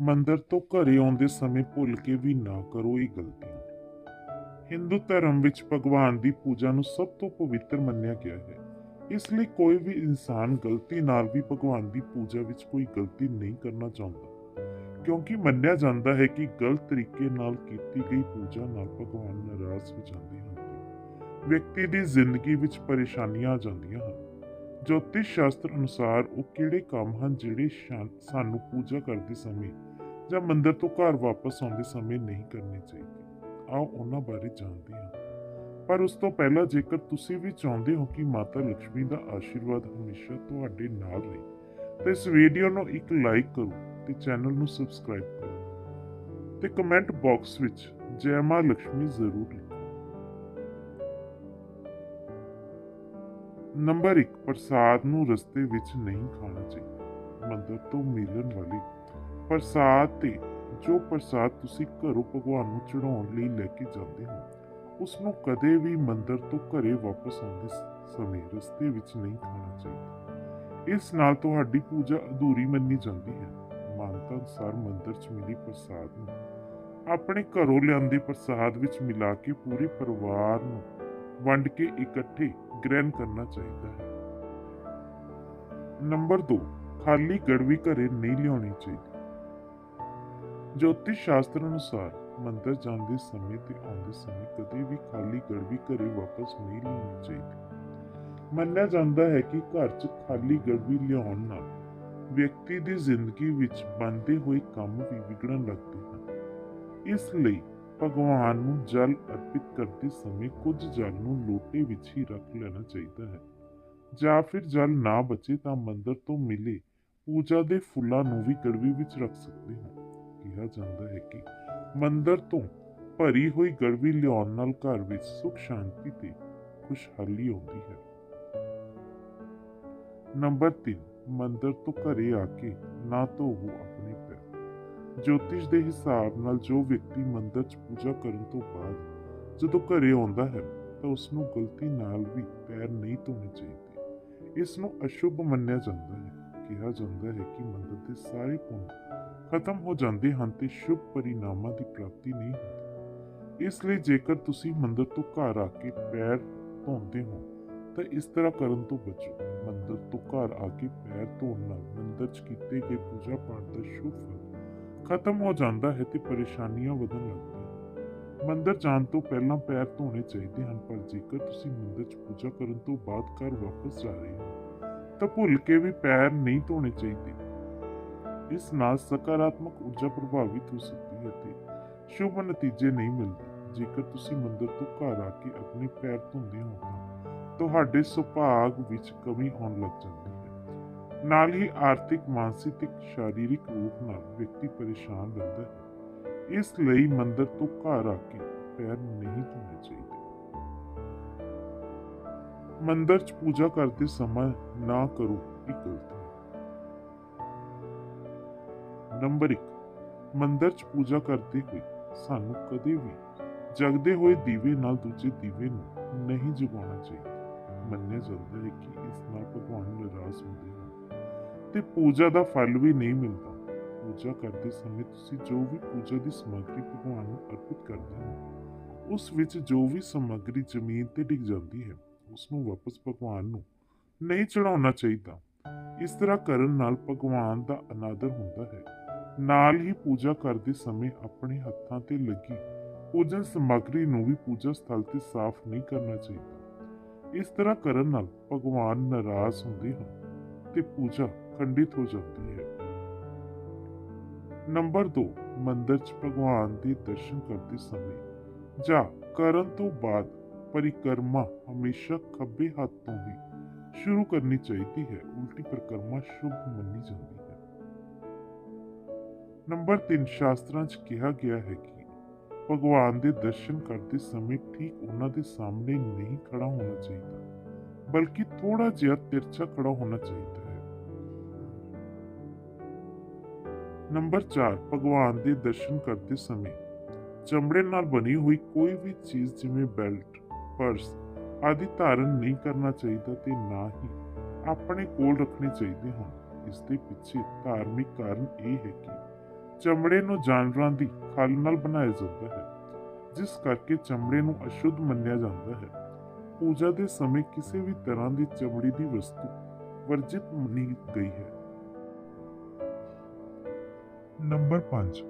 ਮੰਦਰ ਤੋਂ ਘਰੇ ਆਉਂਦੇ ਸਮੇਂ ਭੁੱਲ ਕੇ ਵੀ ਨਾ ਕਰੋ ਇਹ ਗਲਤੀਆਂ। ਹਿੰਦੂ ਧਰਮ ਵਿੱਚ ਭਗਵਾਨ ਦੀ ਪੂਜਾ ਨੂੰ ਸਭ ਤੋਂ ਪਵਿੱਤਰ ਮੰਨਿਆ ਗਿਆ ਹੈ। ਇਸ ਲਈ ਕੋਈ ਵੀ ਇਨਸਾਨ ਗਲਤੀ ਨਾਲ ਵੀ ਭਗਵਾਨ ਦੀ ਪੂਜਾ ਵਿੱਚ ਕੋਈ ਗਲਤੀ ਨਹੀਂ ਕਰਨਾ ਚਾਹੁੰਦਾ। ਕਿਉਂਕਿ ਮੰਨਿਆ ਜਾਂਦਾ ਹੈ ਕਿ ਗਲਤ ਤਰੀਕੇ ਨਾਲ ਕੀਤੀ ਗਈ ਪੂਜਾ ਨਾਲ ਭਗਵਾਨ ਨਾਰਾਜ਼ ਹੋ ਜਾਂਦੇ ਹਨ। ਵਿਅਕਤੀ ਦੀ ਜ਼ਿੰਦਗੀ ਵਿੱਚ ਪਰੇਸ਼ਾਨੀਆਂ ਆ ਜਾਂਦੀਆਂ ਹਨ। ਜੋਤਿਸ਼ ਸ਼ਾਸਤਰ ਅਨੁਸਾਰ ਉਹ ਕਿਹੜੇ ਕੰਮ ਹਨ ਜਿਹੜੇ ਸ਼ਾਨ- ਸਾਨੂੰ ਪੂਜਾ ਕਰਦੇ ਸਮੇਂ ਜਾਂ ਮੰਦਰ ਤੋਂ ਘਰ ਵਾਪਸ ਆਉਂਦੇ ਸਮੇਂ ਨਹੀਂ ਕਰਨੀ ਚਾਹੀਦੀ। ਆਓ ਉਹਨਾਂ ਬਾਰੇ ਜਾਣਦੇ ਹਾਂ। ਪਰ ਉਸ ਤੋਂ ਪਹਿਲਾਂ ਜੇਕਰ ਤੁਸੀਂ ਵੀ ਚਾਹੁੰਦੇ ਹੋ ਕਿ ਮਾਤਾ ਲక్ష్ਮੀ ਦਾ ਆਸ਼ੀਰਵਾਦ ਹਮੇਸ਼ਾ ਤੁਹਾਡੇ ਨਾਲ ਰਹੇ, ਤਾਂ ਇਸ ਵੀਡੀਓ ਨੂੰ ਇੱਕ ਲਾਈਕ ਕਰੋ ਤੇ ਚੈਨਲ ਨੂੰ ਸਬਸਕ੍ਰਾਈਬ ਕਰੋ। ਤੇ ਕਮੈਂਟ ਬਾਕਸ ਵਿੱਚ ਜੈ ਮਾਂ ਲక్ష్ਮੀ ਜ਼ਰੂਰ ਲਿਖੋ। ਨੰਬਰ 1 ਪ੍ਰਸਾਦ ਨੂੰ ਰਸਤੇ ਵਿੱਚ ਨਹੀਂ ਖਾਣਾ ਚਾਹੀਦਾ। ਮੰਦਰ ਤੋਂ ਮਿਲਣ ਵਾਲੀ ਪ੍ਰਸਾਦ ਤੇ ਜੋ ਪ੍ਰਸਾਦ ਤੁਸੀਂ ਘਰੋਂ ਭਗਵਾਨ ਨੂੰ ਚੜਾਉਣ ਲਈ ਲੈ ਕੇ ਜਾਂਦੇ ਹੋ ਉਸ ਨੂੰ ਕਦੇ ਵੀ ਮੰਦਰ ਤੋਂ ਘਰੇ ਵਾਪਸ ਆਉਂਦੇ ਸਮੇਂ ਰਸਤੇ ਵਿੱਚ ਨਹੀਂ ਖਾਣਾ ਚਾਹੀਦਾ। ਇਸ ਨਾਲ ਤੁਹਾਡੀ ਪੂਜਾ ਅਧੂਰੀ ਮੰਨੀ ਜਾਂਦੀ ਹੈ। ਮਾਨਤਾ ਅਨੁਸਾਰ ਮੰਦਰ 'ਚ ਮਿਲੀ ਪ੍ਰਸਾਦ ਨੂੰ, ਆਪਣੇ ਘਰੋਂ ਲਿਆਂਦੇ ਪ੍ਰਸਾਦ ਵਿੱਚ ਮਿਲਾ ਕੇ ਪੂਰੇ ਪਰਿਵਾਰ ਨੂੰ ਵੰਡ ਕੇ ਇਕੱਠੇ ਗ੍ਰਹਿਣ ਕਰਨਾ ਚਾਹੀਦਾ ਹੈ। ਨੰਬਰ 2 ਖਾਲੀ ਗੜਵੀ ਘਰੇ ਨਹੀਂ ਲਿਆਉਣੀ ਚਾਹੀਦੀ। ਜੋਤਿਸ਼ ਸ਼ਾਸਤਰ ਅਨੁਸਾਰ ਮੰਦਰ ਜਾਂਦੇ ਸਮੇਂ ਤੇ ਆਉਂਦੇ ਸਮੇਂ ਕਦੇ ਵੀ ਖਾਲੀ ਗੜਵੀ ਘਰੇ ਵਾਪਸ ਨਹੀਂ ਲਿਆਉਣੀ ਚਾਹੀਦੀ। ਮੰਨਿਆ ਜਾਂਦਾ ਹੈ ਕਿ ਘਰ 'ਚ ਖਾਲੀ ਗੜਵੀ ਲਿਆਉਣ ਨਾਲ ਵਿਅਕਤੀ ਦੀ ਜ਼ਿੰਦਗੀ ਵਿੱਚ ਬਣਦੇ ਹੋਏ ਕੰਮ ਵੀ ਵਿਗੜਨ ਲੱਗਦੇ ਹਨ। ਇਸ ਲਈ ਭਗਵਾਨ ਨੂੰ ਜਲ ਅਰਪਿਤ ਕਰਦੇ ਸਮੇਂ ਕੁਝ ਜਲ ਨੂੰ ਲੋਟੇ ਵਿੱਚ ਹੀ ਰੱਖ ਲੈਣਾ ਚਾਹੀਦਾ ਹੈ। ਜਾਂ ਫਿਰ ਜਲ ਨਾ ਬਚੇ ਤਾਂ ਮੰਦਰ ਤੋਂ ਮਿਲੇ ਪੂਜਾ ਦੇ ਫੁੱਲਾਂ ਨੂੰ ਵੀ ਗੜਵੀ ਵਿੱਚ ਰੱਖ ਸਕਦੇ ਹਾਂ ਕਿਹਾ ਜਾਂਦਾ ਹੈ ਕਿ ਮੰਦਰ ਤੋਂ ਭਰੀ ਹੋਈ ਗੜਵੀ ਲਿਆਉਣ ਨਾਲ ਘਰ ਵਿੱਚ ਸੁਖ ਸ਼ਾਂਤੀ ਤੇ ਖੁਸ਼ਹਾਲੀ ਆਉਂਦੀ ਹੈ। ਨੰਬਰ 3 ਮੰਦਰ ਤੋਂ ਘਰੇ ਆ ਕੇ ਨਾ ਧੋਵੋ ਆਪਣੇ ਪੈਰ। ਜੋਤਿਸ਼ ਦੇ ਹਿਸਾਬ ਨਾਲ ਜੋ ਵਿਅਕਤੀ ਮੰਦਰ 'ਚ ਪੂਜਾ ਕਰਨ ਤੋਂ ਬਾਅਦ ਜਦੋਂ ਘਰੇ ਆਉਂਦਾ ਹੈ, ਤਾਂ ਉਸ ਨੂੰ ਗਲਤੀ ਨਾਲ ਵੀ ਪੈਰ ਨਹੀਂ ਧੋਣੇ ਚਾਹੀਦੇ। ਇਸ ਨੂੰ ਅਸ਼ੁਭ ਮੰਨਿਆ ਜਾਂਦਾ ਹੈ। ਕਿਹਾ ਜਾਂਦਾ ਹੈ ਕਿ ਮੰਦਰ ਦੇ ਸਾਰੇ ਪੁੰਨ ਖਤਮ ਹੋ ਜਾਂਦੇ ਹਨ ਤੇ ਸ਼ੁਭ ਪਰਿਣਾਮਾਂ ਦੀ ਪ੍ਰਾਪਤੀ ਨਹੀਂ ਹੁੰਦੀ। ਇਸ ਲਈ ਜੇਕਰ ਤੁਸੀਂ ਮੰਦਰ ਤੋਂ ਘਰ ਆ ਕੇ ਪੈਰ ਧੋਂਦੇ ਹੋ, ਤਾਂ ਇਸ ਤਰ੍ਹਾਂ ਕਰਨ ਤੋਂ ਬਚੋ। ਮੰਦਰ ਤੋਂ ਘਰ ਆ ਕੇ ਪੈਰ ਧੋਣ ਨਾਲ ਮੰਦਰ 'ਚ ਕੀਤੇ ਗਏ ਪੂਜਾ ਪਾਠ ਦਾ ਸ਼ੁਭ ਫਲ ਖਤਮ ਹੋ ਜਾਂਦਾ ਹੈ ਤੇ ਪਰੇਸ਼ਾਨੀਆਂ ਵਧਣ ਲੱਗਦੀਆਂ ਮੰਦਰ ਜਾਣ ਤੋਂ ਪਹਿਲਾਂ ਪੈਰ ਧੋਣੇ ਚਾਹੀਦੇ ਹਨ, ਪਰ ਜੇਕਰ ਤੁਸੀਂ ਮੰਦਰ 'ਚ ਪੂਜਾ ਕਰਨ ਤੋਂ ਬਾਅਦ ਘਰ ਵਾਪਸ ਜਾ ਰਹੇ ਹੋ, ਤਾਂ ਭੁੱਲ ਕੇ ਵੀ ਪੈਰ ਨਹੀਂ ਧੋਣੇ ਚਾਹੀਦੇ। ਇਸ ਨਾਲ ਸਕਾਰਾਤਮਕ ਊਰਜਾ ਪ੍ਰਭਾਵਿਤ ਹੋ ਸਕਦੀ ਹੈ ਤੇ ਸ਼ੁਭ ਨਤੀਜੇ ਨਹੀਂ ਮਿਲਦੇ। ਜੇਕਰ ਤੁਸੀਂ ਮੰਦਰ ਤੋਂ ਘਰ ਆ ਕੇ ਆਪਣੇ ਪੈਰ ਧੋਂਦੇ ਹੋ ਤਾਂ ਤੁਹਾਡੇ ਸੁਭਾਗ ਵਿੱਚ ਕਮੀ ਆਉਣ ਲੱਗ ਜਾਂਦੀ ਹੈ। ਨਾਲ ਹੀ ਆਰਥਿਕ, ਮਾਨਸਿਕ ਤੇ ਸਰੀਰਕ ਰੂਪ ਨਾਲ ਵਿਅਕਤੀ ਪਰੇਸ਼ਾਨ ਰਹਿੰਦਾ ਹੈ। ਇਸ ਲਈ ਮੰਦਰ ਤੋਂ ਘਰ ਆ ਕੇ ਪੈਰ ਨਹੀਂ ਧੋਣੇ ਚਾਹੀਦੇ। ਮੰਦਰ 'ਚ ਪੂਜਾ ਕਰਦੇ ਸਮਾਂ ਨਾ ਕਰੋ, ਇਹ ਨੰਬਰ 1 ਮੰਦਰ 'ਚ ਪੂਜਾ ਕਰਦੇ ਹੋਏ ਸਾਨੂੰ ਕਦੇ ਵੀ ਜਗਦੇ ਹੋਏ ਦੀਵੇ ਨਾਲ ਦੂਜੇ ਦੀਵੇ ਨੂੰ ਨਹੀਂ ਜਗਾਉਣਾ ਚਾਹੀਦਾ। ਮੰਨਿਆ ਜਾਂਦਾ ਹੈ ਕਿ ਇਸ ਨਾਲ ਭਗਵਾਨ ਨਾਰਾਜ਼ ਹੁੰਦੇ ਹਨ ਤੇ ਪੂਜਾ ਦਾ ਫਲ ਵੀ ਨਹੀਂ ਮਿਲਦਾ। ਪੂਜਾ ਕਰਦੇ ਸਮੇਂ ਤੁਸੀਂ ਜੋ ਵੀ ਪੂਜਾ ਦੀ ਸਮੱਗਰੀ ਭਗਵਾਨ ਨੂੰ ਅਰਪਿਤ ਕਰਦੇ ਹੋ, ਉਸ ਵਿੱਚ ਜੋ ਵੀ ਸਮੱਗਰੀ ਜ਼ਮੀਨ ਤੇ ਡਿੱਗ ਜਾਂਦੀ ਹੈ, ਉਸ ਨੂੰ ਵਾਪਸ ਭਗਵਾਨ ਨੂੰ ਨਹੀਂ ਚੜਾਉਣਾ ਚਾਹੀਦਾ। ਇਸ ਤਰ੍ਹਾਂ ਕਰਨ ਨਾਲ ਭਗਵਾਨ ਦਾ ਅਨਾਦਰ ਹੁੰਦਾ ਹੈ। ਨਾਲ ਹੀ ਪੂਜਾ ਕਰਦੇ ਸਮੇਂ ਆਪਣੇ ਹੱਥਾਂ ਤੇ ਲੱਗੀ। ਪੂਜਨ ਸਮੱਗਰੀ ਨੂੰ ਵੀ ਪੂਜਾ ਸਥਲ ਤੇ ਸਾਫ਼ ਨਹੀਂ ਕਰਨਾ ਚਾਹੀਦਾ। ਇਸ ਤਰ੍ਹਾਂ ਕਰਨ ਨਾਲ ਭਗਵਾਨ ਨਾਰਾਜ਼ ਹੁੰਦੇ ਹਨ ਤੇ ਪੂਜਾ ਖੰਡਿਤ ਹੋ ਜਾਂਦੀ ਹੈ। ਨੰਬਰ 2 ਮੰਦਰ 'ਚ ਭਗਵਾਨ ਦੇ ਦਰਸ਼ਨ ਕਰਦੇ ਸਮੇਂ ਜਾਂ ਕਰਨ ਤੋਂ ਬਾਅਦ ਪਰਿਕਰਮਾ ਹਮੇਸ਼ਾ ਖੱਬੇ ਹੱਥ ਤੋਂ ਹੀ ਸ਼ੁਰੂ ਕਰਨੀ ਚਾਹੀਦੀ ਹੈ। ਉਲਟੀ ਪਰਿਕਰਮਾ ਸ਼ੁਭ ਮੰਨੀ ਜਾਂਦੀ ਹੈ। ਨੰਬਰ 3 ਸ਼ਾਸਤਰਾਂ 'ਚ ਕਿਹਾ ਗਿਆ ਹੈ ਕਿ ਭਗਵਾਨ ਦੇ ਦਰਸ਼ਨ ਕਰਦੇ ਸਮੇਂ ਠੀਕ ਉਹਨਾਂ ਦੇ ਸਾਹਮਣੇ ਨਹੀਂ ਖੜਾ ਹੋਣਾ ਚਾਹੀਦਾ ਬਲਕਿ ਥੋੜਾ ਜਿਹਾ ਤਿਰਛਾ ਖੜਾ ਹੋਣਾ ਚਾਹੀਦਾ ਹੈ ਨੰਬਰ 4 ਭਗਵਾਨ ਦੇ ਦਰਸ਼ਨ ਕਰਦੇ ਸਮੇਂ ਚਮੜੇ ਨਾਲ ਬਣੀ ਹੋਈ ਕੋਈ ਵੀ ਚੀਜ਼ ਜਿਵੇਂ ਬੈਲਟ ਪਰਸ ਆਦਿ ਧਾਰਨ ਨਹੀਂ ਕਰਨਾ ਚਾਹੀਦਾ ਤੇ ਨਾ ਹੀ ਆਪਣੇ ਕੋਲ ਰੱਖਣੇ ਚਾਹੀਦੇ ਹਨ ਇਸ ਦੇ ਪਿੱਛੇ ਧਾਰਮਿਕ ਕਾਰਨ ਇਹ ਹੈ ਕਿ ਚਮੜੇ ਨੂੰ ਜਾਨਵਰਾਂ ਦੀ ਖਲ ਨਾਲ ਬਣਾਇਆ ਜਾਂਦਾ ਹੈ, ਜਿਸ ਕਰਕੇ ਚਮੜੇ ਨੂੰ ਅਸ਼ੁੱਧ ਮੰਨਿਆ ਜਾਂਦਾ ਹੈ। ਪੂਜਾ ਦੇ ਸਮੇਂ ਕਿਸੇ ਵੀ ਤਰ੍ਹਾਂ ਦੀ ਚਮੜੀ ਦੀ ਵਸਤੂ ਵਰਜਿਤ ਮੰਨੀ ਗਈ ਹੈ। ਨੰਬਰ 5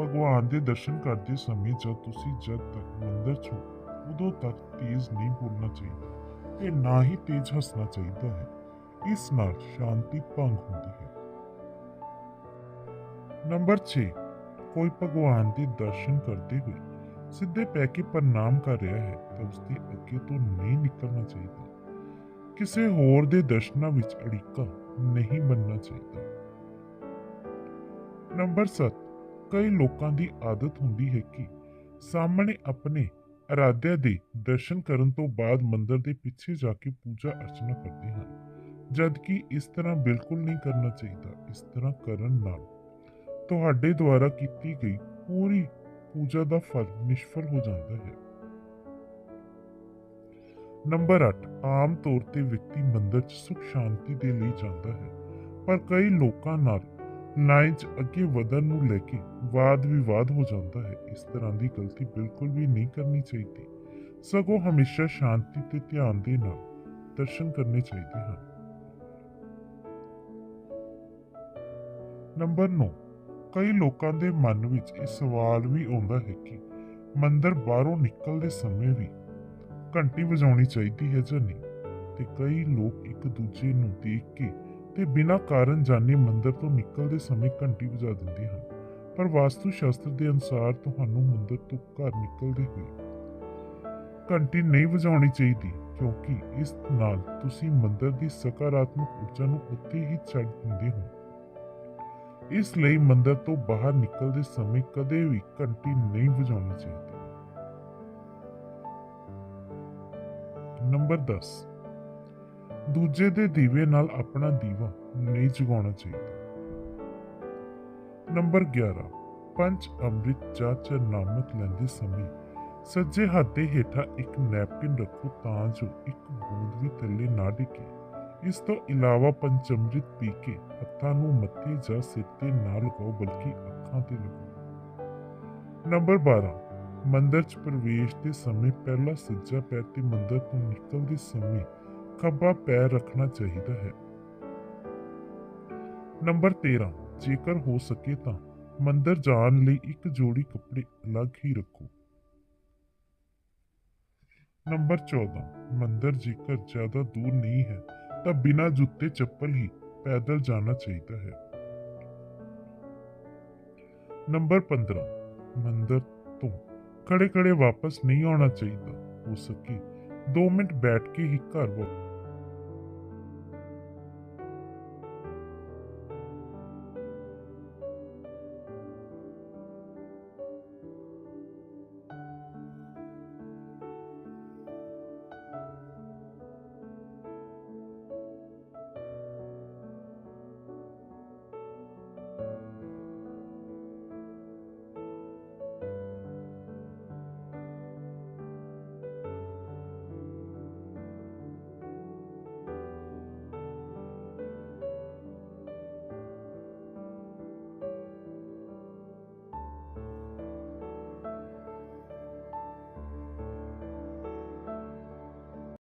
ਭਗਵਾਨ ਦੇ ਦਰਸ਼ਨ ਕਰਦੇ ਸਮੇਂ ਜਦ ਤੁਸੀਂ ਜਦ ਤੱਕ ਮੰਦਰ 'ਚ ਹੋ ਉਦੋਂ ਤੱਕ ਤੇਜ਼ ਨਹੀਂ ਬੋਲਣਾ ਚਾਹੀਦਾ। ਤੇ ਨਾ ਹੀ ਤੇਜ਼ ਹੱਸਣਾ ਚਾਹੀਦਾ ਹੈ। ਇਸ ਨਾਲ ਸ਼ਾਂਤੀ ਭੰਗ ਹੁੰਦੀ ਹੈ। ਨੰਬਰ 6 ਕੋਈ ਭਗਵਾਨ ਦੇ ਦਰਸ਼ਨ ਕਰਦੇ ਹੋਏ ਸਿੱਧੇ ਪੈ ਕੇ ਪ੍ਰਣਾਮ ਕਰ ਰਿਹਾ ਹੈ ਤਾਂ ਉਸ ਦੇ ਅੱਗੇ ਤੋਂ ਨਹੀਂ ਨਿਕਲਣਾ ਚਾਹੀਦਾ ਕਿਸੇ ਹੋਰ ਦੇ ਦਰਸ਼ਨਾਂ ਵਿੱਚ ਅੜਿੱਕਾ ਨਹੀਂ ਬਣਨਾ ਚਾਹੀਦਾ ਨੰਬਰ 7 ਕਈ ਲੋਕਾਂ ਦੀ ਆਦਤ ਹੁੰਦੀ ਹੈ ਕਿ ਸਾਹਮਣੇ ਆਪਣੇ ਅਰਾਧਿਆ ਦੇ ਦਰਸ਼ਨ ਕਰਨ ਤੋਂ ਬਾਅਦ ਮੰਦਰ ਦੇ ਪਿੱਛੇ ਜਾ ਕੇ ਪੂਜਾ ਅਰਚਨਾ ਕਰਦੇ ਹਨ ਜਦ ਕਿ ਇਸ ਤਰ੍ਹਾਂ ਬਿਲਕੁਲ ਨਹੀਂ ਕਰਨਾ ਚਾਹੀਦਾ ਇਸ ਤਰ੍ਹਾਂ ਕਰਨ ਨਾਲ ਤੁਹਾਡੇ ਦੁਆਰਾ ਕੀਤੀ ਗਈ ਪੂਰੀ ਪੂਜਾ ਦਾ ਫਲ ਨਿਸ਼ਫਲ ਹੋ ਜਾਂਦਾ ਹੈ। ਨੰਬਰ 8 ਆਮ ਤੌਰ ਤੇ ਵਿਅਕਤੀ ਮੰਦਰ 'ਚ ਸੁਖ ਸ਼ਾਂਤੀ ਦੇ ਲਈ ਜਾਂਦਾ ਹੈ, ਪਰ ਕਈ ਲੋਕਾਂ ਨਾਲ ਲਾਈਨ 'ਚ ਅੱਗੇ ਵਧਣ ਨੂੰ ਲੈ ਕੇ ਵਾਦ ਵਿਵਾਦ ਹੋ ਜਾਂਦਾ ਹੈ। ਇਸ ਤਰ੍ਹਾਂ ਦੀ ਗਲਤੀ ਬਿਲਕੁਲ ਵੀ ਨਹੀਂ ਕਰਨੀ ਚਾਹੀਦੀ। ਸਗੋਂ ਹਮੇਸ਼ਾ ਸ਼ਾਂਤੀ ਤੇ ਧਿਆਨ ਦੇ ਨਾਲ ਦਰਸ਼ਨ ਕਰਨੇ ਚਾਹੀਦੇ ਹਨ। ਨੰਬਰ 9 ਕਈ ਲੋਕਾਂ ਦੇ ਮਨ ਵਿੱਚ ਇਹ ਸਵਾਲ ਵੀ ਆਉਂਦਾ ਹੈ ਕਿ ਮੰਦਰ ਬਾਹਰੋਂ ਨਿਕਲਦੇ ਸਮੇਂ ਵੀ ਘੰਟੀ ਵਜਾਉਣੀ ਚਾਹੀਦੀ ਹੈ ਜਾਂ ਨਹੀਂ? ਤੇ ਕਈ ਲੋਕ ਇੱਕ ਦੂਜੇ ਨੂੰ ਦੇਖ ਕੇ ਤੇ ਬਿਨਾਂ ਕਾਰਨ ਜਾਣੇ ਮੰਦਰ ਤੋਂ ਨਿਕਲਦੇ ਸਮੇਂ ਘੰਟੀ ਵਜਾ ਦਿੰਦੇ ਹਨ। ਪਰ ਵਾਸਤੂ ਸ਼ਾਸਤਰ ਦੇ ਅਨੁਸਾਰ ਤੁਹਾਨੂੰ ਮੰਦਰ ਤੋਂ ਘਰ ਨਿਕਲਦੇ ਹੋਏ ਘੰਟੀ ਨਹੀਂ ਵਜਾਉਣੀ ਚਾਹੀਦੀ, ਕਿਉਂਕਿ ਇਸ ਨਾਲ ਤੁਸੀਂ ਮੰਦਰ ਦੀ ਸਕਾਰਾਤਮਕ ਊਰਜਾ ਨੂੰ ਉੱਥੇ ਹੀ ਛੱਡ ਦਿੰਦੇ ਹੋ। ਇਸ ਲਈ ਮੰਦਰ ਤੋਂ ਬਾਹਰ ਨਿਕਲਦੇ ਸਮੇਂ ਕਦੇ ਵੀ ਘੰਟੀ ਨਹੀਂ ਵਜਾਉਣੀ ਚਾਹੀਦੀ। ਨੰਬਰ 10 ਦੂਜੇ ਦੇ ਦੀਵੇ ਨਾਲ ਆਪਣਾ ਦੀਵਾ ਨਹੀਂ ਜਗਾਉਣਾ ਚਾਹੀਦਾ। ਨੰਬਰ 11 ਪੰਜ ਅੰਮ੍ਰਿਤ ਜਾਂ ਚਰਨਾਮਤ ਲੈਂਦੇ ਸਮੇਂ ਸੱਜੇ ਹੱਥ ਦੇ ਹੇਠਾਂ ਇੱਕ ਨੈਪਕਿਨ ਰੱਖੋ ਤਾਂ ਜੋ ਇੱਕ ਬੂੰਦ ਵੀ ਥੱਲੇ ਨਾ ਡਿੱਗੇ। ਇਸ ਤੋਂ ਇਲਾਵਾ ਪੰਚਮ੍ਰਿਤ ਪੀ ਕੇ ਹੱਥਾਂ ਨੂੰ ਮੱਥੇ ਜਾਂ ਸਿਰ ਤੇ ਨਾ ਲਗਾਓ, ਬਲਕਿ ਅੱਖਾਂ ਤੇ ਲਗਾਓ। ਨੰਬਰ 12 ਮੰਦਰ 'ਚ ਪ੍ਰਵੇਸ਼ ਦੇ ਸਮੇਂ ਪਹਿਲਾ ਸੱਜਾ ਪੈਰ ਤੇ ਮੰਦਰ ਤੋਂ ਨਿਕਲਦੇ ਸਮੇਂ ਖੱਬਾ ਪੈਰ ਰੱਖਣਾ ਚਾਹੀਦਾ ਹੈ। ਨੰਬਰ 13 ਜੇਕਰ ਹੋ ਸਕੇ ਤਾਂ ਮੰਦਰ ਜਾਣ ਲਈ ਇੱਕ ਜੋੜੀ ਕੱਪੜੇ ਅਲੱਗ ਹੀ ਰੱਖੋ। ਨੰਬਰ 14 ਮੰਦਰ ਜੇਕਰ ਜ਼ਿਆਦਾ ਦੂਰ ਨਹੀਂ ਹੈ ਤਾਂ ਬਿਨਾਂ ਜੁੱਤੇ ਚੱਪਲ ਹੀ ਪੈਦਲ ਜਾਣਾ ਚਾਹੀਦਾ ਹੈ ਨੰਬਰ 15 ਮੰਦਰ ਤੋਂ ਖੜੇ ਖੜੇ ਵਾਪਸ ਨਹੀਂ ਆਉਣਾ ਚਾਹੀਦਾ ਹੋ ਸਕੇ 2 ਮਿੰਟ ਬੈਠ ਕੇ ਹੀ ਘਰ ਵਾਪਸ